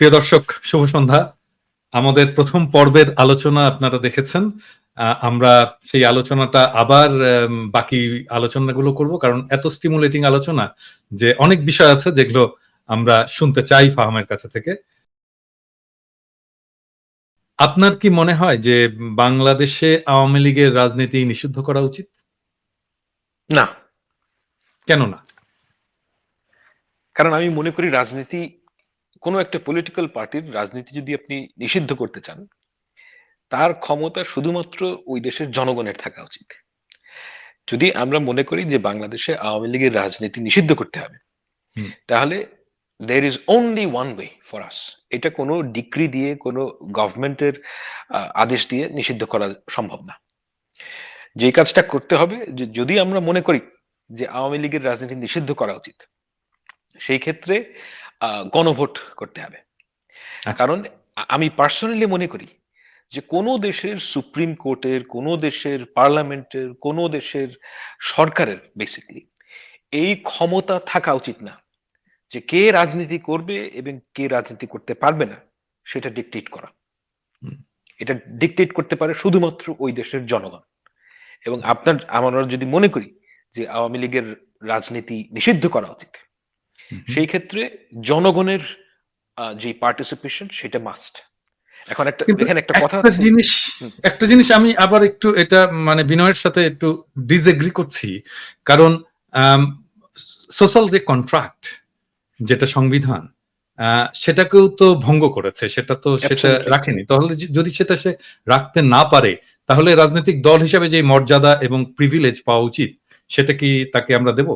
প্রিয় দর্শক শুভ সন্ধ্যা। আমাদের প্রথম পর্বের আলোচনা আপনারা দেখেছেন। আমরা সেই আলোচনাটা আবার বাকি আলোচনাগুলো করব কারণ এত স্টিমুলেটিং আলোচনা যে অনেক বিষয় আছে যেগুলো আমরা শুনতে চাই ফাহামের কাছে থেকে। আপনার কি মনে হয় যে বাংলাদেশে আওয়ামী লীগের রাজনীতি নিষিদ্ধ করা উচিত? না। কেন না কারণ আমি মনে করি রাজনীতি কোনো একটা পলিটিক্যাল পার্টির রাজনীতি যদি আপনি নিষিদ্ধ করতে চান তার ক্ষমতা শুধুমাত্র ওই দেশের জনগণের থাকা উচিত। যদি আমরা মনে করি যে বাংলাদেশে আওয়ামী লীগের রাজনীতি নিষিদ্ধ করতে হবে তাহলে there is only one way for us এটা কোনো ডিক্রি দিয়ে কোনো গভর্নমেন্টের আদেশ দিয়ে নিষিদ্ধ করা সম্ভব না। যে কাজটা করতে হবে যে যদি আমরা মনে করি যে আওয়ামী লীগের রাজনীতি নিষিদ্ধ করা উচিত সেই ক্ষেত্রে গণভোট করতে হবে আচ্ছা। কারণ আমি পার্সোনালি মনে করি যে কোনো দেশের সুপ্রিম কোর্টের কোনো দেশের পার্লামেন্টের কোনো দেশের সরকারের বেসিকলি এই ক্ষমতা থাকা উচিত না যে কে রাজনীতি করবে এবং কে রাজনীতি করতে পারবে না সেটা ডিকটেট করা। এটা ডিকটেট করতে পারে শুধুমাত্র ওই দেশের জনগণ এবং আপনার আমরা যদি মনে করি যে আওয়ামী লীগের রাজনীতি নিষিদ্ধ করা উচিত। সেই ক্ষেত্রে জনগণের আহ, যে পার্টিসিপেশন সেটা মাস্ট এখন একটা কিন্তু এখানে একটা কথা একটা জিনিস একটা জিনিস আমি আবার একটু এটা মানে বিনয়ের সাথে একটু ডিসএগ্রি করছি। কারণ সোশ্যাল যে কন্ট্রাক্ট যেটা সংবিধান আহ, সেটাকেও তো ভঙ্গ করেছে সেটা তো সেটা রাখেনি। তাহলে যদি সেটা সে রাখতে না পারে তাহলে রাজনৈতিক দল হিসাবে যে মর্যাদা এবং প্রিভিলেজ পাওয়া উচিত সেটা কি তাকে আমরা দেব?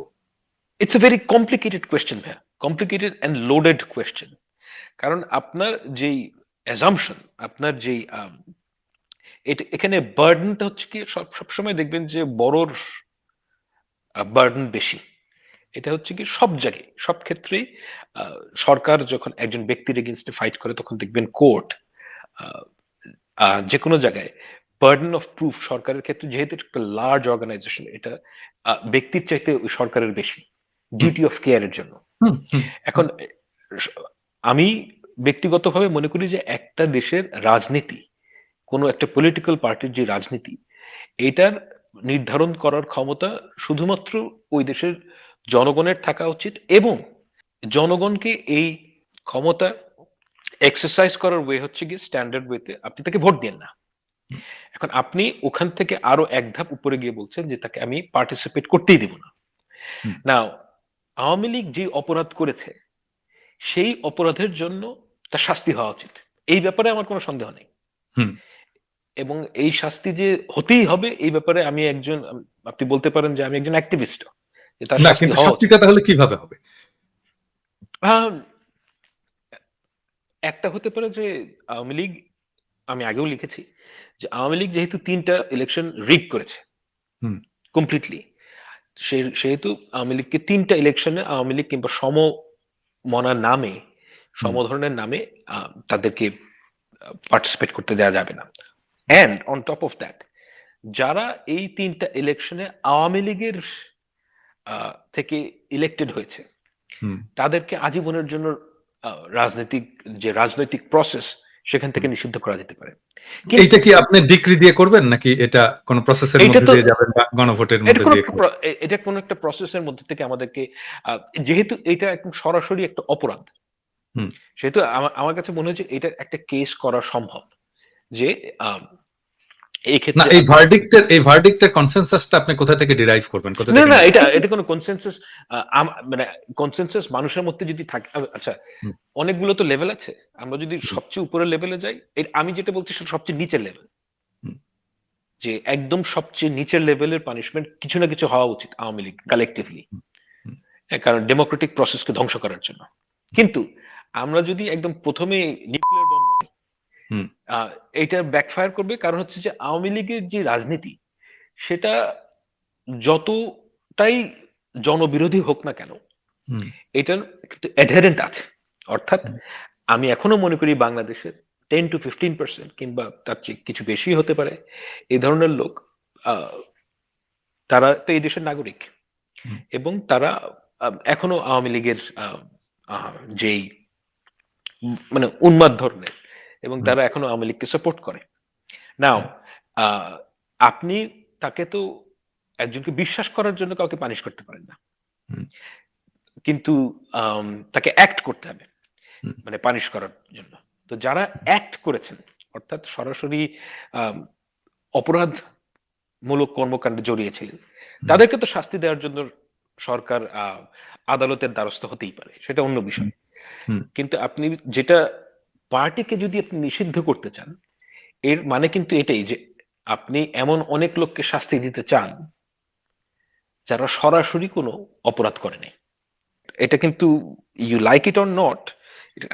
It's a very complicated question ভাইয়া। কমপ্লিকেটেড অ্যান্ড লোডেড কোয়েশ্চেন কারণ আপনার যেই অ্যাজামশন আপনার যেই এটা এখানে বার্ডেনটা হচ্ছে কি সব সবসময় দেখবেন যে বড়র বার্ডেন বেশি। এটা হচ্ছে কি সব জায়গায় সব ক্ষেত্রেই আহ, সরকার যখন একজন ব্যক্তির এগেনস্টে ফাইট করে তখন দেখবেন কোর্ট যে কোনো জায়গায় বার্ডেন অফ প্রুফ সরকারের ক্ষেত্রে যেহেতু একটা লার্জ অর্গানাইজেশন এটা ব্যক্তির চাইতে ওই সরকারের বেশি। ডিউটি অফ কেয়ারের জন্য। এখন আমি ব্যক্তিগতভাবে মনে করি যে একটা দেশের রাজনীতি কোনো একটা পলিটিক্যাল পার্টির যে রাজনীতি এটার নির্ধারণ করার ক্ষমতা শুধুমাত্র ওই দেশের জনগণের থাকা উচিত এবং জনগণকে এই ক্ষমতা এক্সারসাইজ করার ওয়ে হচ্ছে কি স্ট্যান্ডার্ড ওয়েতে আপনি তাকে ভোট দেন না। এখন আপনি ওখান থেকে আরও এক ধাপ উপরে গিয়ে বলছেন যে তাকে আমি পার্টিসিপেট করতেই দেব না। না আওয়ামী লীগ যে অপরাধ করেছে সেই অপরাধের জন্য তার শাস্তি হওয়া উচিত। এই ব্যাপারে আমার কোনো সন্দেহ নেই। এবং এই শাস্তি যে হতেই হবে এই ব্যাপারে আমি একজন আপনি বলতে পারেন যে আমি একজন অ্যাক্টিভিস্ট না কিন্তু শাস্তিটা তাহলে কীভাবে হবে? একটা হতে পারে যে আওয়ামী লীগ আমি আগেও লিখেছি যে আওয়ামী লীগ যেহেতু তিনটা ইলেকশন রিগ করেছে হুম। কমপ্লিটলি সেহেতু আওয়ামী লীগকে তিনটা ইলেকশনে আওয়ামী লীগ কিংবা সমমনার নামে সমধরনের নামে তাদেরকে পার্টিসিপেট করতে দেওয়া যাবে না। And on top of that যারা এই তিনটা ইলেকশনে আওয়ামী লীগের আহ, থেকে ইলেক্টেড হয়েছে তাদেরকে আজীবনের জন্য রাজনৈতিক যে রাজনৈতিক প্রসেস সেখান থেকে নিষিদ্ধ করা যেতে পারে। এটা কি আপনি ডিক্রি দিয়ে করবেন নাকি এটা কোন প্রসেসের মধ্যে দিয়ে যাবেন বা গণভোটের মধ্যে দিয়ে এটা কোন একটা প্রসেসের মধ্যে থেকে আমাদেরকে যেহেতু এটা একদম সরাসরি একটা অপরাধ হুম। সেহেতু আমার কাছে মনে হচ্ছে এটা একটা কেস করা সম্ভব। যে না এই ভার্ডিক্টের এই ভার্ডিক্টের কনসেনসাসটা আপনি কোথা থেকে ডিরাইভ করবেন? কোথা না না এটা এটা কোনো কনসেনসাস মানে কনসেনসাস মানুষের মধ্যে যদি থাকে আচ্ছা অনেকগুলো তো লেভেল আছে। আমরা যদি সবচেয়ে উপরের লেভেলে যাই আমি যেটা বলছি সেটা সবচেয়ে নিচের লেভেল যে একদম সবচেয়ে নিচের লেভেলের পানিশমেন্ট কিছু না কিছু হওয়া উচিত আওয়ামী লীগ কালেকটিভলি কারণ ডেমোক্রেটিক প্রসেসকে ধ্বংস করার জন্য। কিন্তু আমরা যদি একদম প্রথমে নিউক্লিয়ার বম মারি হুম। আহ, এটা ব্যাকফায়ার করবে কারণ হচ্ছে যে আওয়ামী লীগের যে রাজনীতি সেটা যতটাই জনবিরোধী হোক না কেন এটার অ্যাডারেন্ট আছে। অর্থাৎ আমি এখনও মনে করি বাংলাদেশের টেন টু ফিফটিন পার্সেন্ট কিংবা তার চেয়ে কিছু বেশি হতে পারে এই ধরনের লোক আহ, তারা তো এই দেশের নাগরিক এবং তারা এখনও আওয়ামী লীগের যেই মানে উন্মাদ ধরনের এবং তারা এখনও আওয়ামী লীগকে সাপোর্ট করে। নাও আপনি তাকে তো একজনকে বিশ্বাস করার জন্য কাউকে পানিশ করতে পারেন না। কিন্তু তাকে অ্যাক্ট করতে হবে মানে পানিশ করার জন্য। তো যারা অ্যাক্ট করেছেন অর্থাৎ সরাসরি অপরাধ মূলক কর্মকাণ্ডে জড়িয়েছিলেন তাদেরকে তো শাস্তি দেওয়ার জন্য সরকার আহ, আদালতের দ্বারস্থ হতেই পারে সেটা অন্য বিষয়। কিন্তু আপনি যেটা পার্টিকে যদি আপনি নিষিদ্ধ করতে চান, এর মানে কিন্তু এটাই যে আপনি এমন অনেক লোককে শাস্তি দিতে চান, যারা সরাসরি কোনো অপরাধ করেনি এটা কিন্তু you like it or not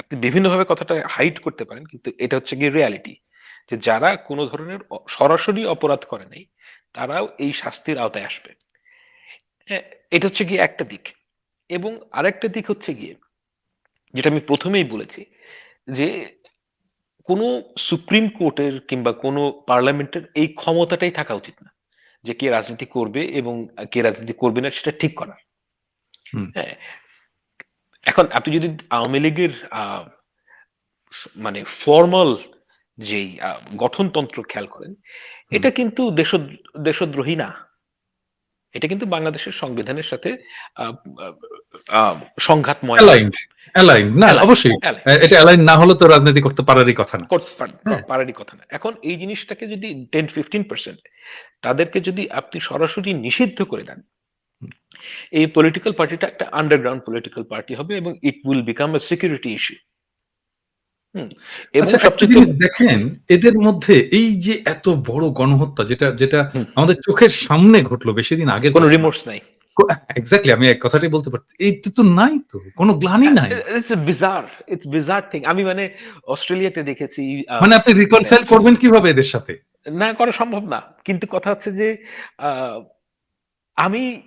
আপনি বিভিন্নভাবে কথাটা হাইড করতে পারেন, কিন্তু এটা হচ্ছে গিয়ে রিয়ালিটি যে যারা কোনো ধরনের সরাসরি অপরাধ করে নাই, তারাও এই শাস্তির আওতায় আসবে। এটা হচ্ছে গিয়ে একটা দিক। এবং আরেকটা দিক হচ্ছে গিয়ে, যেটা আমি প্রথমেই বলেছি যে কোনো সুপ্রিম কোর্টের কিংবা কোনো পার্লামেন্টের এই ক্ষমতাটাই থাকা উচিত না যে কে রাজনীতি করবে এবং কে রাজনীতি করবে না সেটা ঠিক করা হুম। হ্যাঁ এখন আপনি যদি আওয়ামী লীগের আহ, মানে ফর্মাল যেই গঠনতন্ত্র খেয়াল করেন এটা কিন্তু দেশ দেশদ্রোহী না। এটা কিন্তু বাংলাদেশের সংবিধানের সাথে সংঘাতময়। অ্যালাইন্ড না অবশ্যই। এটা অ্যালাইন না হলে তো রাজনীতি করতে পারারই কথা না। হ্যাঁ। পারারই কথা না। এখন এই জিনিসটাকে যদি টেন ফিফটিন পার্সেন্ট তাদেরকে যদি আপনি সরাসরি নিষিদ্ধ করে দেন এই পলিটিক্যাল পার্টিটা একটা আন্ডারগ্রাউন্ড পলিটিক্যাল পার্টি হবে এবং it will become a security issue এবং আচ্ছা একটা সবচেয়ে জিনিস দেখেন এদের মধ্যে এই যে এত বড় গণহত্যা যেটা যেটা আমাদের চোখের সামনে ঘটলো বেশি দিন আগে কোনো রিমোর্স নাই। এক্স্যাক্টলি আমি এক কথাটাই বলতে পারছি এই তো নাই তো কোনো গ্লানি নাই। It's bizarre it's bizarre thing আমি মানে অস্ট্রেলিয়াতে দেখেছি মানে আপনি রিকনসাইল করবেন কীভাবে এদের সাথে? না করা সম্ভব না। কিন্তু কথা হচ্ছে যে আহ, আমি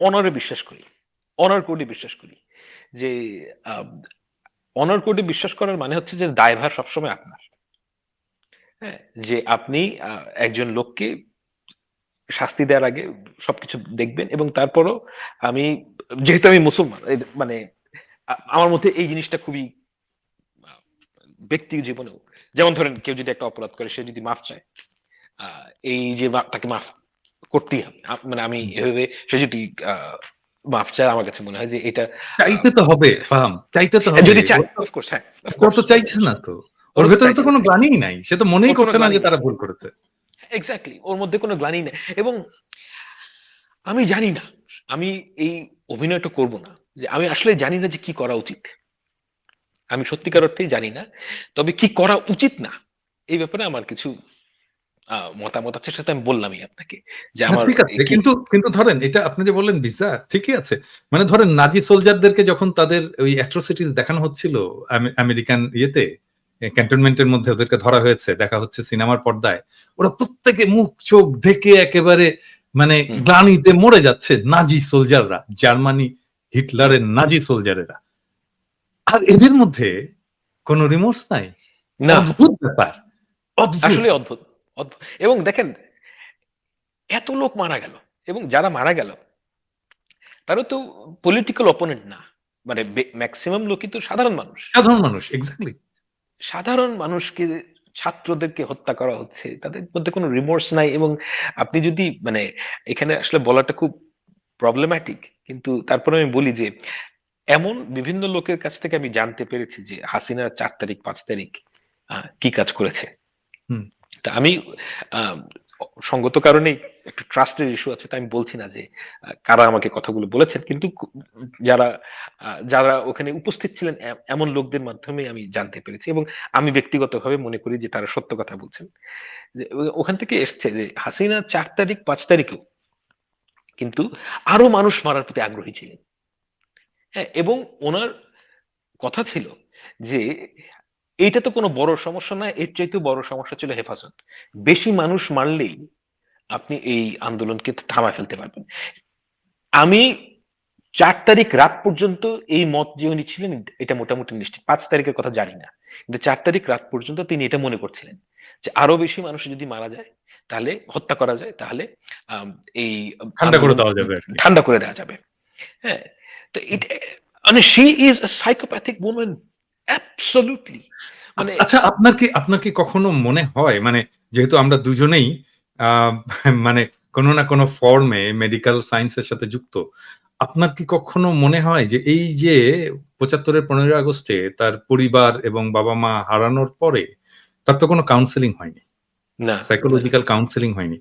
অনারে বিশ্বাস করি। অনার কোডে বিশ্বাস করি যে অনার কোডে বিশ্বাস করার মানে হচ্ছে যে দায়ভার সবসময় আপনার। হ্যাঁ যে আপনি একজন লোককে শাস্তি দেওয়ার আগে সবকিছু দেখবেন এবং তারপরও আমি যেহেতু আমি মুসলমান মানে আমার মধ্যে এই জিনিসটা খুবই আহ, ব্যক্তি জীবনেও যেমন ধরেন কেউ যদি একটা অপরাধ করে সে যদি মাফ চায় আহ, এই যে তাকে মাফ করতেই হবে। মানে আমি এভাবে সে যদি আহ, মাফ চায় আমার কাছে মনে হয় যে এটা চাইতে তো হবে ফাহাম চাইতে তো হবে। যদি চায় অফকোর্স হ্যাঁ ও তো চাইছে না তো। ওর ভেতরে তো কোনো নাই। সে তো মনেই করছে না যে তারা ভুল করেছে। এক্স্যাক্টলি ওর মধ্যে কোনো গ্লানি নেই। এবং আমি জানি না আমি এই অভিনয়টা করব না যে আমি আসলে জানি না যে কি করা উচিত। আমি সত্যিকার অর্থেই জানি না তবে কি করা উচিত না এই ব্যাপারে আমার কিছু মতামত আছে সেটা আমি বললামই আপনাকে যে আমার ঠিক আছে। কিন্তু কিন্তু ধরেন এটা আপনি যে বললেন ভিসা ঠিকই আছে। মানে ধরেন নাজি সোলজারদেরকে যখন তাদের ওই অ্যাট্রোসিটিস দেখানো হচ্ছিল আমেরিকান ইয়েতে ক্যান্টনমেন্টের মধ্যে ওদেরকে ধরা হয়েছে দেখা হচ্ছে সিনেমার পর্দায় ওরা প্রত্যেকে মুখ চোখ ঢেকে একেবারে মানে। গ্লানিতে মরে যাচ্ছে নাজি সোলজাররা জার্মানি হিটলারের নাজি সোলজারেরা আর এদের মধ্যে কোনো রিমোর্স নাই? না। অদ্ভুত ব্যাপার। আসলে অদ্ভুত। এবং দেখেন এত লোক মারা গেল এবং যারা মারা গেল তারা তো পলিটিক্যাল অপোনেন্ট না। মানে ম্যাক্সিমাম লোকই তো সাধারণ মানুষ। সাধারণ মানুষ এক্স্যাক্টলি সাধারণ মানুষকে ছাত্রদেরকে হত্যা করা হচ্ছে তাদের মধ্যে কোনো রিমোর্স নাই এবং আপনি যদি মানে এখানে আসলে বলাটা খুব প্রবলেম্যাটিক কিন্তু তারপরে আমি বলি যে এমন বিভিন্ন লোকের কাছ থেকে আমি জানতে পেরেছি যে হাসিনা চার তারিখ পাঁচ তারিখ আহ, কি কাজ করেছে। আমি সঙ্গত কারণেই একটু ট্রাস্টের ইস্যু আছে তাই আমি বলছি না যে কারা আমাকে কথাগুলো বলেছেন, কিন্তু যারা যারা ওখানে উপস্থিত ছিলেন এমন লোকদের মাধ্যমে আমি জানতে পেরেছি এবং আমি ব্যক্তিগতভাবে মনে করি যে তারা সত্য কথা বলছেন। ওখান থেকে এসছে যে, হাসিনা চার তারিখ, পাঁচ তারিখেও কিন্তু আরও মানুষ মারার প্রতি আগ্রহী ছিলেন। হ্যাঁ এবং ওনার কথা ছিল যে এইটা তো কোনো বড় সমস্যা না এর চাইতেও বড় সমস্যা ছিল হেফাজত। বেশি মানুষ মারলেই আপনি এই আন্দোলনকে থামায় ফেলতে পারবেন। আমি চার তারিখ রাত পর্যন্ত এই মত যে উনি ছিলেন এটা মোটামুটি নিশ্চিত। পাঁচ তারিখের কথা জানি না কিন্তু চার তারিখ রাত পর্যন্ত তিনি এটা মনে করছিলেন যে আরও বেশি মানুষ যদি মারা যায় তাহলে হত্যা করা যায় তাহলে এই ঠান্ডা করে দেওয়া যাবে ঠান্ডা করে দেওয়া যাবে। হ্যাঁ তো এটা মানে she is psychopathic women absolutely মানে আচ্ছা আপনার কি আপনার কি কখনো মনে হয় মানে যেহেতু আমরা দুজনেই মানে কোনো না কোনো ফর্মে মেডিকেল সায়েন্সের সাথে যুক্ত আপনার কি কখনো মনে হয় যে এই যে পঁচাত্তরের পনেরোই আগস্টে তার পরিবার এবং বাবা মা হারানোর পরে তার তো কোনো কাউন্সেলিং হয়নি? না। সাইকোলজিক্যাল কাউন্সেলিং হয়নি।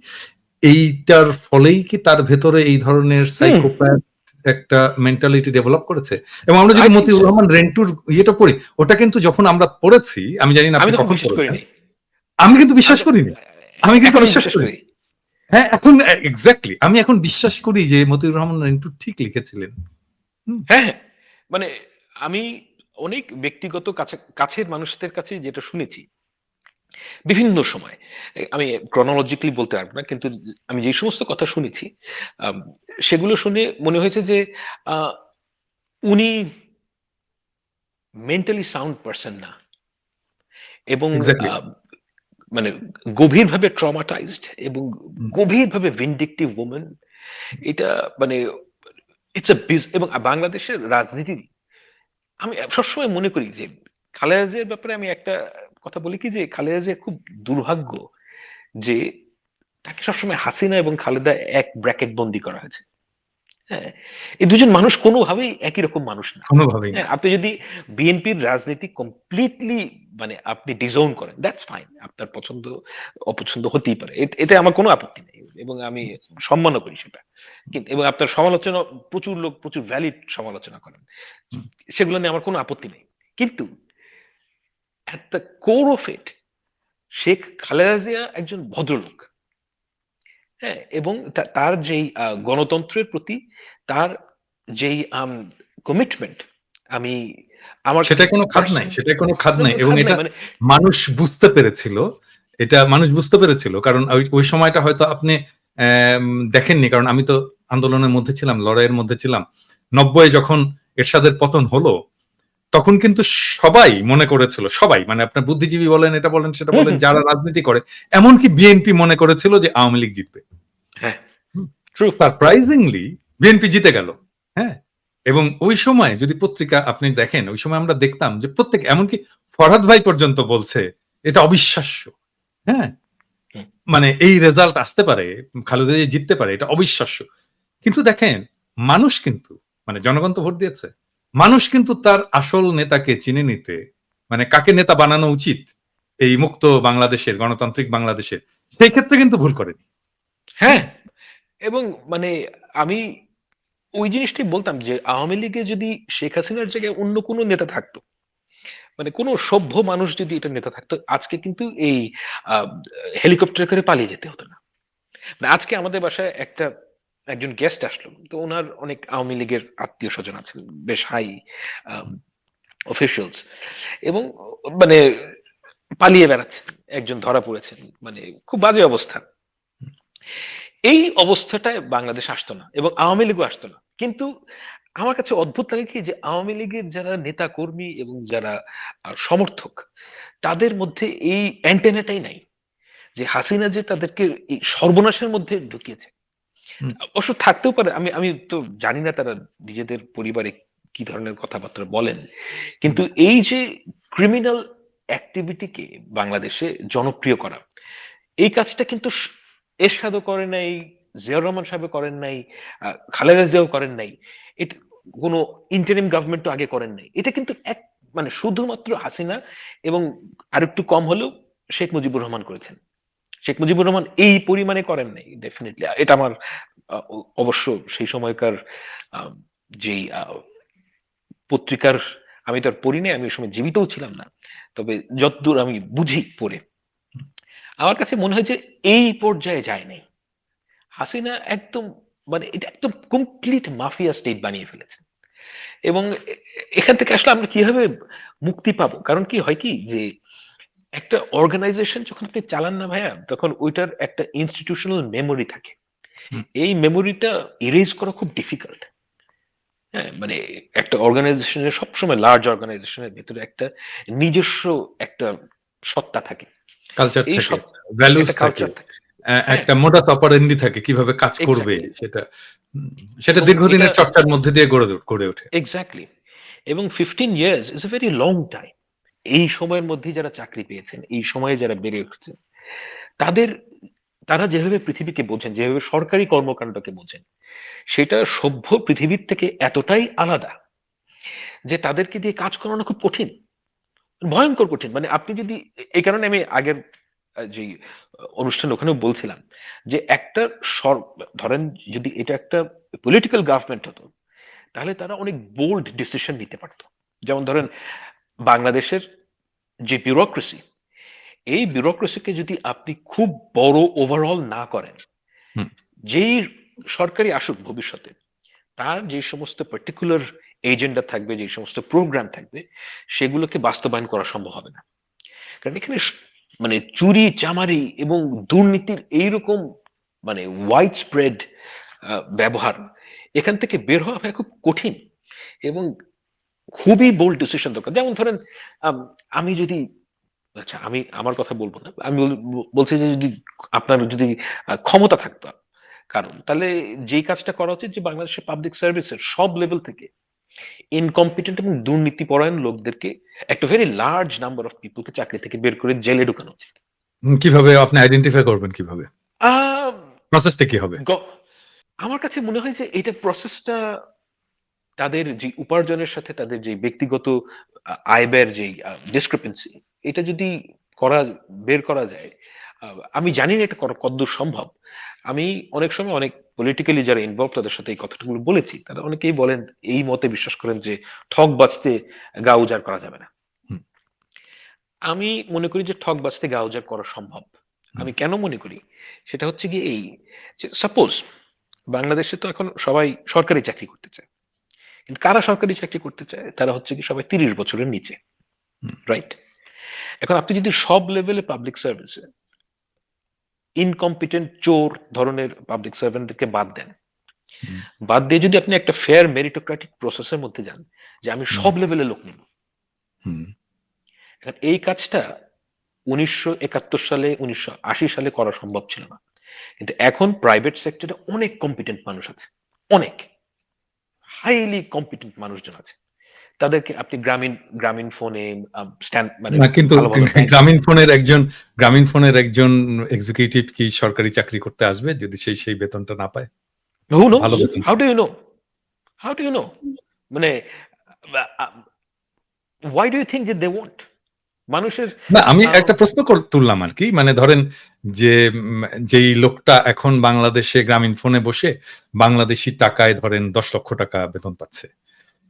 এইটার ফলেই কি তার ভেতরে এই ধরনের সাইকোপ্যাথ একটা মেন্টালিটি ডেভেলপ করেছে। এবং আমরা যদি মতিউর রহমান রেন্টুর ইয়েটা পড়ি ওটা কিন্তু যখন আমরা পড়েছি আমি জানি না আমি করিনি। কিন্তু বিশ্বাস করিনি। আমি কিন্তু বিশ্বাস করি। হ্যাঁ এখন এক্স্যাক্টলি আমি এখন বিশ্বাস করি যে মতিউর রহমান রেন্টু ঠিক লিখেছিলেন। হ্যাঁ হ্যাঁ। মানে আমি অনেক ব্যক্তিগত কাছে কাছের মানুষদের কাছে যেটা শুনেছি বিভিন্ন সময়। আমি ক্রনোলজিক্যালি বলতে পারব না কিন্তু আমি যে সমস্ত কথা শুনেছি সেগুলো শুনে মনে হয়েছে যে উনি মেন্টালি সাউন্ড পারসন না। এবং মানে গভীরভাবে ট্রমাটাইজড এবং গভীরভাবে ভিন্ডিকটিভ ওমেন এটা মানে ইটস এ এবং বাংলাদেশের রাজনীতি আমি সবসময় মনে করি যে খালেদা জিয়ার ব্যাপারে আমি একটা কথা বলি কি যে খালেদা জিয়া খুব দুর্ভাগ্য যে তাকে সবসময় হাসিনা এবং খালেদা এক ব্র্যাকেট বন্দি করা হয়েছে। হ্যাঁ এই দুজন মানুষ কোনোভাবেই একই রকম মানুষ না। কোনোভাবেই হ্যাঁ, আপনি যদি বিএনপির রাজনীতি কমপ্লিটলি মানে আপনি ডিজোন করেন দ্যাটস ফাইন আপনার পছন্দ অপছন্দ হতেই পারে। এতে- এতে আমার কোনো আপত্তি নেই এবং আমি সম্মানও করি সেটা। কিন্তু এবং আপনার সমালোচনা প্রচুর লোক প্রচুর ভ্যালিড সমালোচনা করেন। সেগুলো নিয়ে আমার কোনো আপত্তি নেই। কিন্তু at the core of it Sheikh Khaleda Zia একজন ভদ্রলোক। হ্যাঁ এবং তার যেই গণতন্ত্রের প্রতি তার যেই কমিটমেন্ট আমি আমার সেটা কোনো খাদ নাই সেটা কোনো খাদ নাই এবং এটা মানে মানুষ বুঝতে পেরেছিল এটা মানুষ বুঝতে পেরেছিল কারণ ওই- সময়টা হয়তো আপনি দেখেননি কারণ আমি তো আন্দোলনের মধ্যে ছিলাম লড়াইয়ের মধ্যে ছিলাম। নব্বই যখন এরশাদের পতন হলো তখন কিন্তু সবাই মনে করেছিল সবাই মানে আপনার বুদ্ধিজীবী বলেন এটা বলেন সেটা বলেন যারা রাজনীতি করে এমনকি বিএনপি মনে করেছিল যে আওয়ামী লীগ জিতবে। হ্যাঁ। সারপ্রাইজিংলি বিএনপি জিতে গেল হ্যাঁ? এবং ওই সময় যদি পত্রিকা আপনি দেখেন ওই সময় আমরা দেখতাম যে প্রত্যেক এমনকি ফরহাদ ভাই পর্যন্ত বলছে এটা অবিশ্বাস্য হ্যাঁ? মানে এই রেজাল্ট আসতে পারে খালেদা জিততে পারে এটা অবিশ্বাস্য। কিন্তু দেখেন মানুষ কিন্তু মানে জনগণ তো ভোট দিয়েছে। মানুষ কিন্তু তার আসল নেতাকে চিনে নিতে মানে কাকে নেতা বানানো উচিত এই মুক্ত বাংলাদেশের, গণতান্ত্রিক বাংলাদেশের, সেই ক্ষেত্রে কিন্তু ভুল করেনি। হ্যাঁ এবং মানে আমি ওই জিনিসটি বলতাম যে আওয়ামী লীগে যদি শেখ হাসিনার জায়গায় অন্য কোনো নেতা থাকতো মানে কোনো সভ্য মানুষ যদি এটা নেতা থাকতো, আজকে কিন্তু এই হেলিকপ্টার করে পালিয়ে যেতে হতো না। মানে আজকে আমাদের বাসায় একটা একজন গেস্ট আসলো। তো ওনার অনেক আওয়ামী লীগের আত্মীয় স্বজন আছেন, বেশ হাই অফিসিয়ালস এবং মানে পালিয়ে বেড়াচ্ছেন, একজন ধরা পড়েছেন মানে খুব বাজে অবস্থা। এই অবস্থাটায় বাংলাদেশ আসতো না এবং আওয়ামী লীগও আসতো না। কিন্তু আমার কাছে অদ্ভুত লাগে কি যে আওয়ামী লীগের যারা নেতা কর্মী এবং যারা সমর্থক, তাদের মধ্যে এই অ্যান্টেনাটাই নাই। যে হাসিনা যে তাদেরকে সর্বনাশের মধ্যে ঢুকিয়েছে। অবশ্য থাকতেও পারে, আমি আমি তো জানি না তারা নিজেদের পরিবারে কি ধরনের কথাবার্তা বলেন। কিন্তু এই যে ক্রিমিনাল অ্যাক্টিভিটিকে বাংলাদেশে জনপ্রিয় করা, এই কাজটা কিন্তু এরশাদও করে নাই, জিয়াউর রহমান সাহেব করেন নাই খালেদা জিয়াও করেন নাই, এটা কোনো ইন্টারিম গভর্নমেন্ট তো আগে করেন নাই। এটা কিন্তু এক মানে শুধুমাত্র হাসিনা এবং আরেকটু কম হলেও শেখ মুজিবুর রহমান করেছেন। শেখ মুজিবুর রহমান এই পরিমাণে করেন নাই ডেফিনেটলি এটা আমার অবশ্য সেই সময়কার যেই পত্রিকার আমি তো আর পড়ি নাই, আমি ওই সময় জীবিতও ছিলাম না, তবে যতদূর আমি বুঝি পড়ে, আমার কাছে মনে হয় যে এই পর্যায়ে যায় নাই। হাসিনা একদম মানে এটা একদম কমপ্লিট মাফিয়া স্টেট বানিয়ে ফেলেছে। এবং এখান থেকে আসলে আমরা কীভাবে মুক্তি পাবো? কারণ কি হয় কি যে একটা অর্গানাইজেশন যখন আপনি চালান না ভাইয়া তখন ওইটার একটা ইনস্টিটিউশনাল মেমোরি থাকে। এই মেমোরিটা ইরেজ করা খুব ডিফিকাল্ট হ্যাঁ মানে একটা অর্গানাইজেশনের সবসময় লার্জ অর্গানাইজেশনের ভেতরে একটা নিজস্ব একটা সত্তা থাকে। কালচার এই থাকে ভ্যালুস থাকে আহ, একটা মোটা অপারেন্ডি থাকে কীভাবে কাজ করবে সেটা সেটা দীর্ঘদিনের চর্চার মধ্যে দিয়ে গড়ে গড়ে ওঠে। এক্স্যাক্টলি এবং fifteen years is a very long time এই সময়ের মধ্যে যারা চাকরি পেয়েছেন, এই সময়ে যারা বেড়ে উঠছেন, তাদের, তারা যেভাবে পৃথিবীকে বোঝেন, যেভাবে সরকারি কর্মকাণ্ডকে বোঝেন, সেটা সভ্য পৃথিবীর থেকে এতটাই আলাদা যে তাদেরকে দিয়ে কাজ করানো খুব কঠিন, ভয়ঙ্কর কঠিন। মানে আপনি যদি, এই কারণে আমি আগের যে অনুষ্ঠান ওখানেও বলছিলাম যে একটা ধরেন যদি এটা একটা পলিটিক্যাল গভর্নমেন্ট হতো, তাহলে তারা অনেক বোল্ড ডিসিশন নিতে পারতো। যেমন ধরেন বাংলাদেশের যে বিউরোক্রেসি এই বিউরোক্রেসিকে যদি আপনি খুব বড় ওভারঅল না করেন যেই সরকারি আসুক ভবিষ্যতে তার যে সমস্ত পার্টিকুলার এজেন্ডা থাকবে যে সমস্ত প্রোগ্রাম থাকবে সেগুলোকে বাস্তবায়ন করা সম্ভব হবে না। কারণ এখানে মানে চুরি চামারি এবং দুর্নীতির এইরকম মানে ওয়াইড স্প্রেড ব্যবহার এখান থেকে বের হওয়া খুব কঠিন এবং খুবই বোল্ড ডিসিশন দরকার। যেমন ধরেন আমি যদি আচ্ছা আমি আমার কথা বলব না। আমি বলছি যে যদি আপনার যদি ক্ষমতা থাকতো কারণ তাহলে যেই কাজটা করা উচিত যে বাংলাদেশের পাবলিক সার্ভিসের সব লেভেল থেকে ইনকম্পিটেন্ট এবং দুর্নীতি পরায়ণ লোকদেরকে একটা ভেরি লার্জ নাম্বার অফ পিপলকে চাকরি থেকে বের করে জেলে ঢুকানো উচিত। কীভাবে আপনি আইডেন্টিফাই করবেন কীভাবে? আহ, প্রসেসটা কি হবে? আমার কাছে মনে হয় যে এটা প্রসেসটা তাদের যে উপার্জনের সাথে তাদের যে ব্যক্তিগত আয় ব্যয়ের যে ডিসক্রিপেন্সি এটা যদি করা বের করা যায় আমি জানি না এটা কতদূর সম্ভব। আমি অনেক সময় অনেক পলিটিক্যালি যারা ইনভলভ তাদের সাথে এই কথাগুলো বলেছি। তারা অনেকেই বলেন এই মতে বিশ্বাস করেন যে ঠক বাঁচতে গা উজাড় করা যাবে না। আমি মনে করি যে ঠক বাঁচতে গা উজাড় করা সম্ভব। আমি কেন মনে করি? সেটা হচ্ছে কি এই সাপোজ বাংলাদেশে তো এখন সবাই সরকারি চাকরি করতে চায়। কিন্তু কারা সরকারি চাকরি করতে চায় তারা হচ্ছে কি সবাই তিরিশ বছরের নিচে রাইট এখন আপনি যদি সব লেভেলে পাবলিক সার্ভিসে ইনকম্পিটেন্ট চোর ধরনের পাবলিক সার্ভেন্টদেরকে বাদ দেন বাদ দিয়ে যদি আপনি একটা ফেয়ার মেরিটোক্রেটিক প্রসেসের মধ্যে যান যে আমি সব লেভেলে লোক নিব। এখন এই কাজটা উনিশশো একাত্তর সালে উনিশশো আশি সালে করা সম্ভব ছিল না। কিন্তু এখন প্রাইভেট সেক্টরে অনেক কম্পিটেন্ট মানুষ আছে অনেক। হাইলি কম্পিটেন্ট মানুষজন আছে তাদেরকে আপনি গ্রামীণ গ্রামীণ ফোনে স্ট্যান্ড মানে না কিন্তু গ্রামীণ ফোনের একজন গ্রামীণ ফোনের একজন এক্সিকিউটিভ কি সরকারি চাকরি করতে আসবে যদি সেই সেই বেতনটা না পায় knows? ভালো বেতন। How do you know? How do মানে do why do you think that they won't? মানুষের না আমি একটা প্রশ্ন তুললাম আর কি। মানে ধরেন যে যেই লোকটা এখন বাংলাদেশে গ্রামীণ ফোনে বসে বাংলাদেশি টাকায় ধরেন দশ লক্ষ টাকা বেতন পাচ্ছে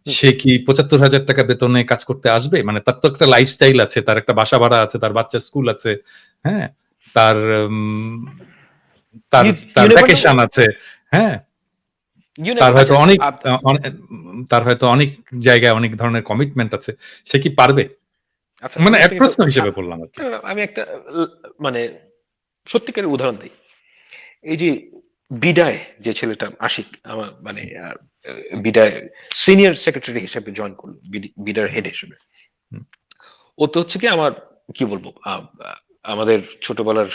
সে কি পঁচাত্তর হাজার টাকা বেতনে কাজ করতে আসবে? মানে তার তো একটা লাইফস্টাইল আছে তার একটা বাসা ভাড়া আছে তার বাচ্চা স্কুল আছে হ্যাঁ? তার তার তার ভ্যাকেশন আছে হ্যাঁ? তার হয়তো অনেক তার হয়তো অনেক জায়গায় অনেক ধরনের কমিটমেন্ট আছে সে কি পারবে? আচ্ছা, মানে এক প্রশ্ন হিসেবে বললাম আমি একটা মানে সত্যিকারের উদাহরণ দিই। এই যে বিদায় যে ছেলেটা আশিক আমার মানে বিদায় সিনিয়র সেক্রেটারি হিসেবে জয়েন করল বিদার হেড হিসেবে। ও তো হচ্ছে কি আমার কি বলব আমাদের ছোটবেলার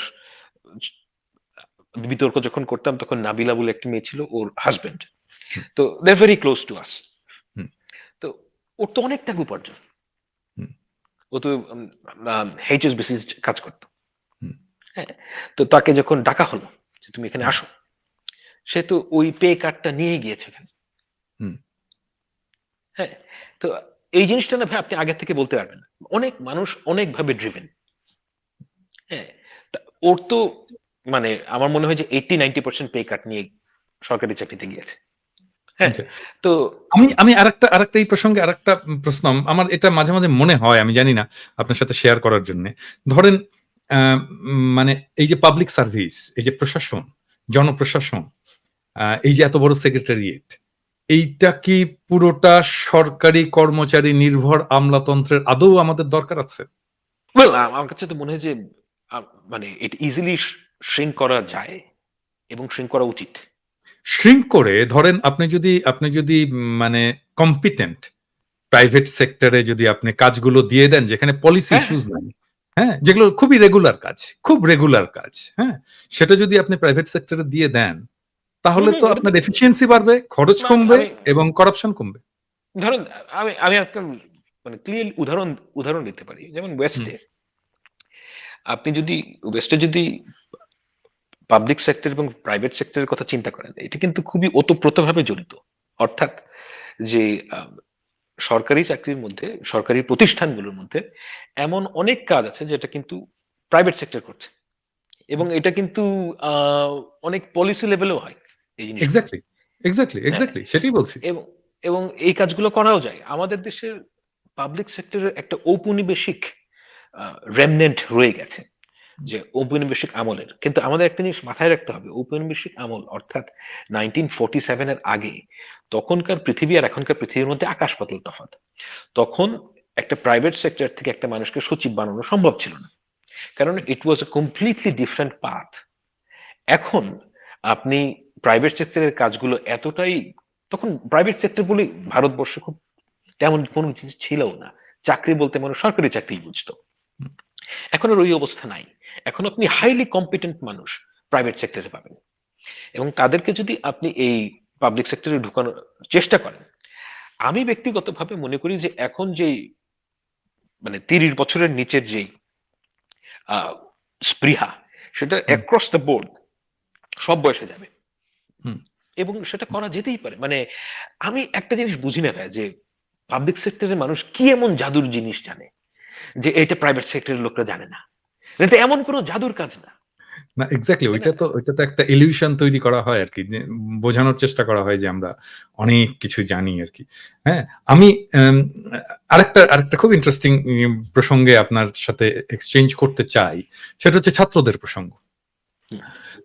বিতর্ক যখন করতাম তখন নাবিলা বলে একটা মেয়ে ছিল ওর হাজবেন্ড তো they very close to us hmm. তো ওর তো অনেক টাকা উপার্জন। ও তো এইচএসবিসি কাজ করতো। হ্যাঁ। তো তাকে যখন ডাকা হলো যে তুমি এখানে আসো সে তো ওই পে কার্ডটা নিয়ে গিয়েছে হ্যাঁ তো এই জিনিসটা না ভাই আপনি আগে থেকে বলতে পারবেন অনেক মানুষ অনেক ভাবে ড্রিভেন হ্যাঁ তা ওর তো মানে আমার মনে হয় যে এইটি নাইনটি পার্সেন্ট পে কার্ড নিয়ে সরকারি চাকরিতে গিয়েছে। তো আমি আমি আরেকটা আরেকটা এই প্রসঙ্গে আরেকটা প্রশ্ন আমার এটা মাঝে মাঝে মনে হয় আমি জানি না আপনার সাথে শেয়ার করার জন্য। ধরেন মানে এই যে পাবলিক সার্ভিস এই যে প্রশাসন জনপ্রশাসন এই যে এত বড় সেক্রেটারিয়েট এইটা কি পুরোটা সরকারি কর্মচারী নির্ভর আমলাতন্ত্রের আদৌ আমাদের দরকার আছে? আমার কাছে তো মনে হয় যে মানে এটা ইজিলি শ্রিঙ্ক করা যায় এবং শ্রিঙ্ক করা উচিত। শ্রিঙ্ক করে ধরেন আপনি যদি আপনি যদি মানে কম্পিটেন্ট প্রাইভেট সেক্টরে যদি আপনি কাজগুলো দিয়ে দেন যেখানে পলিসি হ্যাঁ। ইস্যুস নাই হ্যাঁ যেগুলো খুবই রেগুলার কাজ খুব রেগুলার কাজ হ্যাঁ সেটা যদি আপনি প্রাইভেট সেক্টরে দিয়ে দেন তাহলে তো আপনার এফিসিয়েন্সি বাড়বে খরচ কমবে এবং করাপশন কমবে। ধরুন আমি আমি একটা মানে ক্লিয়ার উদাহরণ উদাহরণ দিতে পারি। যেমন ওয়েস্টে আপনি যদি ওয়েস্টে যদি পাবলিক সেক্টর এবং প্রাইভেট সেক্টরের কথা চিন্তা করেন এটা কিন্তু খুবই ওতপ্রোতভাবে জড়িত। অর্থাৎ যে সরকারি চাকরির মধ্যে সরকারি প্রতিষ্ঠানগুলোর মধ্যে এমন অনেক কাজ আছে যেটা কিন্তু প্রাইভেট সেক্টর করছে। এবং এটা কিন্তু অনেক পলিসি লেভেলেও হয় এই জিনিস এক্স্যাক্টলি এক্স্যাক্টলি এক্স্যাক্টলি সেটাই বলছি। এবং এবং এই কাজগুলো করাও যায়। আমাদের দেশের পাবলিক সেক্টরের একটা ঔপনিবেশিক রেমনেন্ট রয়ে গেছে। যে ঔপনিবেশিক আমলের। কিন্তু আমাদের একটা জিনিস মাথায় রাখতে হবে, ঔপনিবেশিক আমল অর্থাৎ নাইনটিন ফোর্টি সেভেনের আগে তখনকার পৃথিবী আর এখনকার পৃথিবীর মধ্যে আকাশ পাতাল তফাৎ। তখন একটা প্রাইভেট সেক্টর থেকে একটা মানুষকে সচিব বানানো সম্ভব ছিল না। কারণ it was a completely different path এখন আপনি প্রাইভেট সেক্টরের কাজগুলো এতটাই, তখন প্রাইভেট সেক্টর বলে ভারতবর্ষে খুব তেমন কোনো জিনিস ছিল না। চাকরি বলতে মানুষ সরকারি চাকরি বুঝতো। এখন আর ওই অবস্থা নাই। এখন আপনি হাইলি কম্পিটেন্ট মানুষ প্রাইভেট সেক্টরে পাবেন এবং তাদেরকে যদি আপনি এই পাবলিক সেক্টরে ঢুকানোর চেষ্টা করেন আমি ব্যক্তিগতভাবে মনে করি যে এখন যে মানে তিরিশ বছরের নিচের যে স্পৃহা সেটা। অ্যাক্রস দ্য বোর্ড সব বয়সে যাবে। এবং সেটা করা যেতেই পারে মানে আমি একটা জিনিস বুঝি না ভাই যে পাবলিক সেক্টরের মানুষ কি এমন জাদুর জিনিস জানে যে এটা প্রাইভেট সেক্টরের লোকরা জানে না এটা এমন কোনো জাদুর কাজ না। না এক্স্যাক্টলি ওইটা তো ওইটা তো একটা ইলিউশন তৈরি করা হয় আর কি বোঝানোর চেষ্টা করা হয় যে আমরা অনেক কিছু জানি আর কি। হ্যাঁ আমি আরেকটা আরেকটা খুব ইন্টারেস্টিং প্রসঙ্গে আপনার সাথে এক্সচেঞ্জ করতে চাই সেটা হচ্ছে ছাত্রদের প্রসঙ্গ।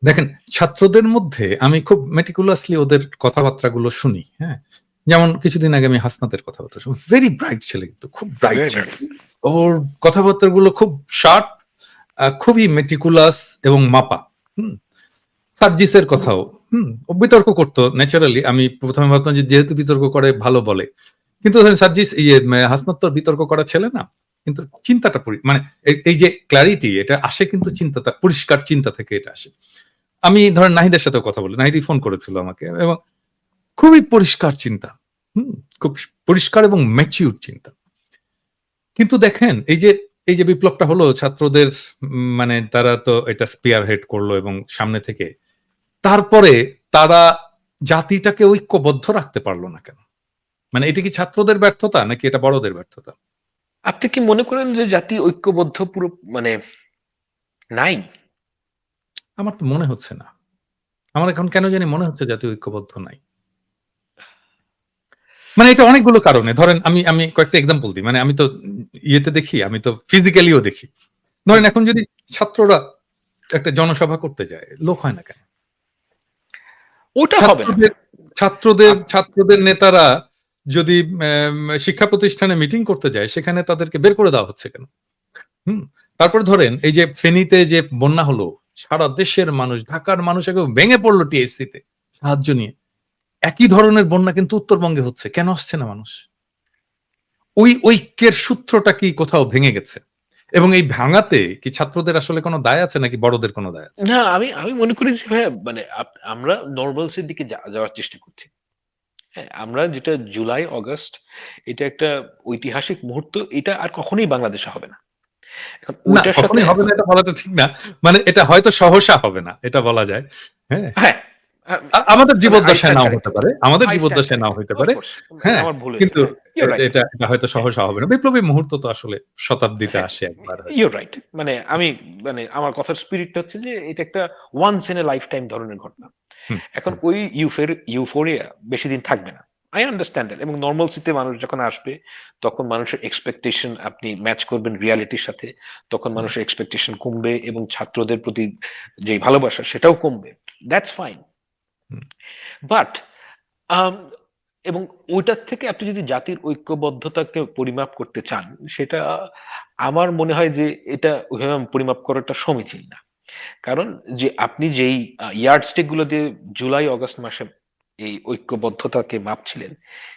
দেখেন ছাত্রদের মধ্যে আমি খুব মেটিকুলাসলি ওদের কথাবার্তাগুলো শুনি হ্যাঁ। যেমন কিছুদিন আগে আমি হাসনাতের কথাবার্তা শুনি ভেরি ব্রাইট ছেলে কিন্তু খুব ব্রাইট ছেলে। ওর কথাবার্তাগুলো খুব শার্প খুবই মেটিকুলাস এবং মাপা। হুম। সার্জিসের কথাও। হুম। বিতর্ক করতো ন্যাচারালি আমি প্রথমে ভাবতাম যে যেহেতু বিতর্ক করে ভালো বলে। কিন্তু সার্জিস ইয়ে উম, হাসনাত বিতর্ক করা ছেলে না? কিন্তু চিন্তাটা মানে এই- যে ক্লারিটি এটা আসে কিন্তু চিন্তাটা পরিষ্কার চিন্তা থেকে এটা আসে। আমি ধরেন নাহিদের সাথে কথা বলি। নাহিদি ফোন করেছিল আমাকে এবং খুবই পরিষ্কার চিন্তা। হুম। খুব পরিষ্কার এবং ম্যাচিউর চিন্তা। কিন্তু দেখেন এই যে এই যে বিপ্লবটা হলো ছাত্রদের মানে তারা তো এটা স্পিয়ার হেড করল এবং সামনে থেকে। তারপরে তারা জাতিটাকে ঐক্যবদ্ধ রাখতে পারল না কেন? মানে এটা কি ছাত্রদের ব্যর্থতা নাকি এটা বড়দের ব্যর্থতা? আপনি কি মনে করেন যে জাতি ঐক্যবদ্ধ পুরো মানে নাই? আমার তো মনে হচ্ছে না। আমার এখন কেন জানি মনে হচ্ছে জাতি ঐক্যবদ্ধ নাই। মানে এটা অনেকগুলো কারণে। ধরেন আমি আমি কয়েকটা এক্সাম্পল দিই। মানে আমি তো ইয়েতে দেখি আমি তো ফিজিক্যালিও দেখি। ধরেন এখন যদি ছাত্ররা একটা জনসভা করতে যায় লোক হয় না কেন? ওটা হবে ছাত্রদের ছাত্রদের নেতারা যদি শিক্ষা প্রতিষ্ঠানে মিটিং করতে যায় সেখানে তাদেরকে বের করে দেওয়া হচ্ছে কেন? হুম? তারপরে ধরেন এই যে ফেনীতে যে বন্যা হলো সারা দেশের মানুষ ঢাকার মানুষ একেবারে ভেঙে পড়ল টিএসসি তে সাহায্য নিয়ে। একই ধরনের বন্যা কিন্তু উত্তরবঙ্গে হচ্ছে। কেন আসছে না মানুষ? ওই ঐক্যের সূত্রটা কি কোথাও ভেঙে গেছে? এবং এই ভাঙাতে কি ছাত্রদের আসলে কোনো দায় আছে নাকি বড়দের কোনো দায় আছে? না আমি আমি মনে করি যে ভাইয়া মানে আপ- আমরা নর্মালসের দিকে যাওয়ার চেষ্টা করছি। হ্যাঁ আমরা যেটা জুলাই অগস্ট এটা একটা ঐতিহাসিক মুহূর্ত এটা আর কখনোই বাংলাদেশে হবে না। হবে না এটা বলাটা ঠিক না। মানে এটা হয়তো সহসা হবে না এটা বলা যায়। হ্যাঁ হ্যাঁ। হ্যাঁ, আমাদের জীবদ্দশায় নাও হতে পারে। আমাদের জীবদ্দশায় নাও হতে পারে। হ্যাঁ, কিন্তু এটা এটা হয়তো সহসা হবে না। বিপ্লবী মুহূর্ত তো আসলে শতাব্দীতে আসে একবার। ইউর রাইট মানে আমি মানে আমার কথার স্পিরিটটা হচ্ছে যে এটা একটা once in a life time ধরনের ঘটনা। এখন ওই ইউফের ইউফোরিয়া বেশি দিন থাকবে না। আই আন্ডারস্ট্যান্ড এবং নর্মালসিতে মানুষ যখন আসবে তখন মানুষের এক্সপেকটেশন আপনি ম্যাচ করবেন রিয়ালিটির সাথে। তখন মানুষের এক্সপেকটেশন কমবে এবং ছাত্রদের প্রতি যে ভালোবাসা সেটাও কমবে। That's fine. বাট এবং ওইটার থেকে আপনি যদি জাতির ঐক্যবদ্ধতাকে পরিমাপ করতে চান সেটা আমার মনে হয় যে এটা পরিমাপ করাটা সমীচীন না। কারণ যে আপনি যেই ইয়ার্ড স্টিকগুলো দিয়ে জুলাই অগস্ট মাসে এই ঐক্যবদ্ধতাকে মাপছিলেন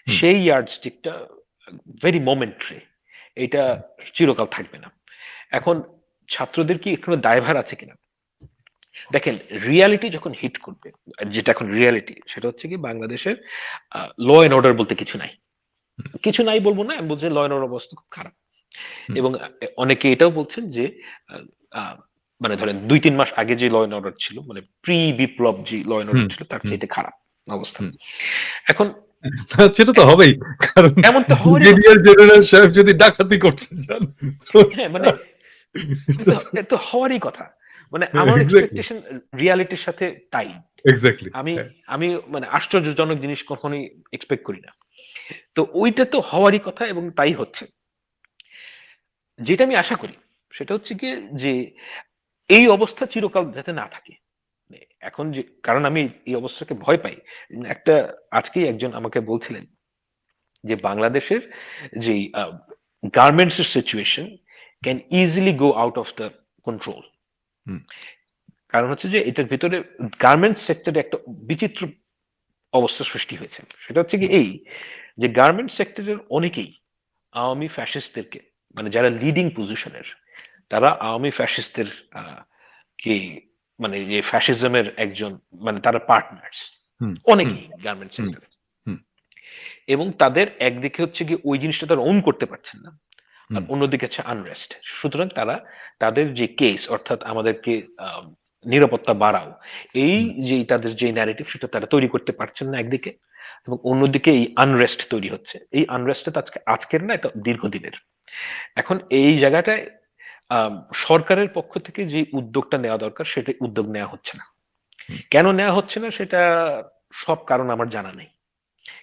সেই ইয়ার্ড স্টিকটা ভেরি মোমেন্টারি এটা চিরকাল থাকবে না। এখন ছাত্রদের কি এখানে দায়ভার আছে কিনা? দেখেন রিয়ালিটি যখন হিট করবে যেটা এখন রিয়ালিটি সেটা হচ্ছে কি বাংলাদেশের ল এন্ড অর্ডার বলতে কিছু নাই। কিছু নাই বলব না আমি বলছি ল অ্যান্ড অর্ডার অবস্থা খুব খারাপ। এবং অনেকে এটাও বলছেন যে মানে ধরেন দুই তিন মাস আগে যে ল অ্যান্ড অর্ডার ছিল মানে প্রি বিপ্লব যে ল অ্যান্ড অর্ডার ছিল তার। চাইতে খারাপ অবস্থা। এখন সেটা তো হবেই কারণ এমন তো ব্রিগেডিয়ার জেনারেল সাহেব যদি ডাকাতি করতে চান হ্যাঁ মানে তো হওয়ারই কথা। মানে আমার Exactly. এক্সপেকটেশন রিয়ালিটির সাথে টাই এক্স্যাক্টলি আমি আমি মানে আশ্চর্যজনক জিনিস কখনোই এক্সপেক্ট করি না। তো ওইটা তো হওয়ারই কথা এবং তাই হচ্ছে। যেটা আমি আশা করি সেটা হচ্ছে কি যে এই অবস্থা চিরকাল যাতে না থাকে। মানে এখন যে কারণ আমি এই অবস্থাকে ভয় পাই। একটা আজকেই একজন আমাকে বলছিলেন যে বাংলাদেশের যে গার্মেন্টস এর situation can easily go out of the control hmm. কারণ হচ্ছে যে এটার ভিতরে গার্মেন্টস সেক্টরে একটা বিচিত্র অবস্থা সৃষ্টি হয়েছে। সেটা হচ্ছে কি এই যে গার্মেন্ট সেক্টরের অনেকেই আওয়ামী ফ্যাসিস্টদেরকে মানে যারা লিডিং পজিশনের তারা আওয়ামী ফ্যাসিস্টদের কে মানে যে ফ্যাসিজমের একজন মানে তারা পার্টনার্স হুম, অনেকেই গার্মেন্ট হুম, সেক্টরে। এবং তাদের একদিকে হচ্ছে কি ওই জিনিসটা তারা ওন করতে পারছেন না। আর অন্যদিকে হচ্ছে আনরেস্ট সুতরাং তারা তাদের যে কেস অর্থাৎ আমাদেরকে নিরাপত্তা বাড়াও এই যে তাদের যে ন্যারেটিভ সেটা তারা তৈরি করতে পারছেন না একদিকে এবং অন্যদিকে এই আনরেস্ট তৈরি হচ্ছে। এই আনরেস্টটা আজকে আজকের না এটা দীর্ঘদিনের। এখন এই জায়গাটায় সরকারের পক্ষ থেকে যে উদ্যোগটা নেওয়া দরকার সেটা উদ্যোগ নেওয়া হচ্ছে না। কেন নেওয়া হচ্ছে না সেটা সব কারণ আমার জানা নেই।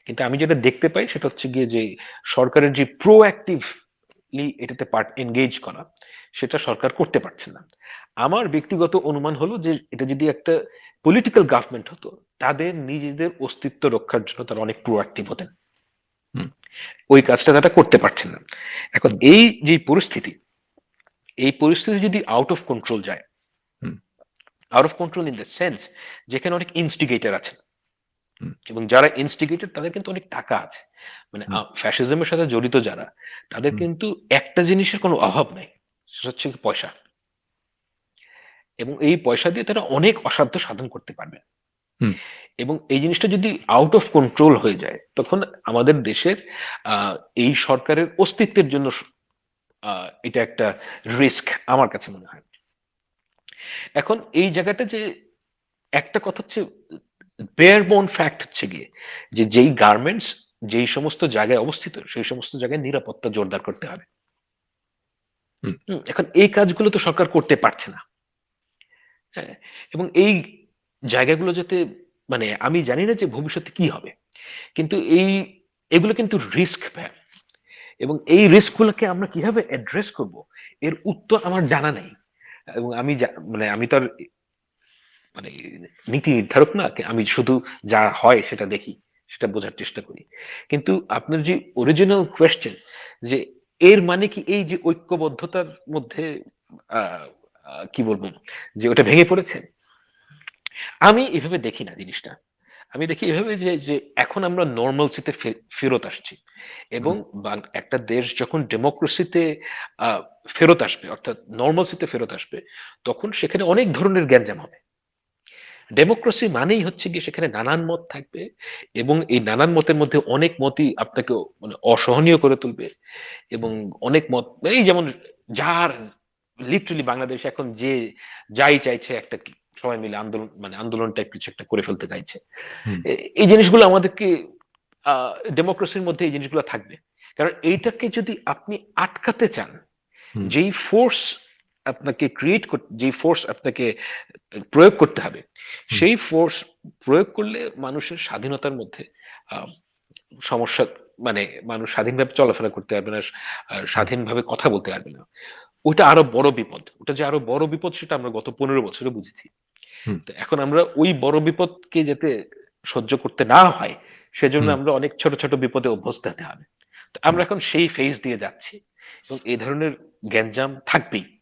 কিন্তু আমি যেটা দেখতে পাই সেটা হচ্ছে গিয়ে যে সরকারের যে প্রোঅ্যাক্টিভলি এটাতে পার্ট এনগেজ করা সেটা সরকার করতে পারছে না আমার ব্যক্তিগত অনুমান হলো যে এটা যদি একটা পলিটিক্যাল গভর্নমেন্ট হতো তাদের নিজেদের অস্তিত্ব রক্ষার জন্য তারা অনেক প্রোঅ্যাক্টিভ হতেন হুম। ওই কাজটা তারা করতে পারছেন না এখন এই যে পরিস্থিতি এই পরিস্থিতি যদি আউট অফ কন্ট্রোল যায় হুম। Out of control in the sense যেখানে অনেক ইনস্টিগেটর আছেন হুম। এবং যারা ইনস্টিগেটর তাদের কিন্তু অনেক টাকা আছে। মানে। ফ্যাসিজমের সাথে জড়িত যারা তাদের কিন্তু একটা জিনিসের কোনো অভাব নাই। সেটা হচ্ছে পয়সা। এবং এই পয়সা দিয়ে তারা অনেক অসাধ্য সাধন করতে পারবে। এবং এই জিনিসটা যদি আউট অফ কন্ট্রোল হয়ে যায় তখন আমাদের দেশের আহ, এই সরকারের অস্তিত্বের জন্য আহ, এটা একটা রিস্ক আমার কাছে মনে হয়। এখন এই জায়গাটা যে একটা কথা হচ্ছে বেয়ার বোন ফ্যাক্ট হচ্ছে গিয়ে যে যেই গার্মেন্টস যেই সমস্ত জায়গায় অবস্থিত সেই সমস্ত জায়গায় নিরাপত্তা জোরদার করতে হবে। এখন এই কাজগুলো তো সরকার করতে পারছে না। হ্যাঁ এবং এই জায়গাগুলো যাতে মানে আমি জানি না যে ভবিষ্যতে কি হবে কিন্তু এই এগুলো কিন্তু রিস্ক ভ্যাম এবং এই রিস্কগুলোকে আমরা কীভাবে অ্যাড্রেস করব এর উত্তর আমার জানা নেই। এবং আমি মানে আমি তার মানে নীতি নির্ধারক না আমি শুধু যা হয় সেটা দেখি সেটা বোঝার চেষ্টা করি। কিন্তু আপনার যে অরিজিনাল কোয়েশ্চেন যে এর মানে কি এই যে ঐক্যবদ্ধতার মধ্যে কি বলব যে ওটা ভেঙে পড়েছে? আমি এভাবে দেখি না জিনিসটা। আমি দেখি এভাবে যে যে এখন আমরা নর্মালসিতে ফেরত আসছি। এবং একটা দেশ যখন ডেমোক্রেসিতে ফেরত আসবে অর্থাৎ নর্মালসিতে ফেরত আসবে তখন সেখানে অনেক ধরনের জ্ঞানজাম হবে। ডেমোক্রেসি মানেই হচ্ছে কি সেখানে নানান মত থাকবে এবং এই নানান মতের মধ্যে অনেক মতই আপনাকে মানে অসহনীয় করে তুলবে এবং অনেক মত এই যেমন যার লিটারালি বাংলাদেশ এখন যে যাই চাইছে একটা সবাই মিলে আন্দোলন মানে আন্দোলন টাইপ কিছু একটা করে ফেলতে চাইছে। এই জিনিসগুলো আমাদেরকে ডেমোক্রেসির মধ্যে এই জিনিসগুলো থাকবে। কারণ এইটাকে যদি আপনি আটকাতে চান যেই ফোর্স আপনাকে ক্রিয়েট যে ফোর্স আপনাকে প্রয়োগ করতে হবে সেই ফোর্স প্রয়োগ করলে মানুষের স্বাধীনতার মধ্যে আহ, সমস্যা মানে মানুষ স্বাধীনভাবে চলাফেরা করতে পারবে না স্বাধীনভাবে কথা বলতে পারবে না। ওটা আরও বড় বিপদ। ওটা যে আরও বড় বিপদ সেটা আমরা গত পনেরো বছরে বুঝেছি। তো এখন আমরা ওই বড় বিপদকে যাতে সহ্য করতে না হয় সেজন্য আমরা অনেক ছোট ছোট বিপদে অভ্যস্ত হতে হবে। তো আমরা এখন সেই ফেজ দিয়ে যাচ্ছি এবং এই ধরনের গ্যাঞ্জাম থাকবেই।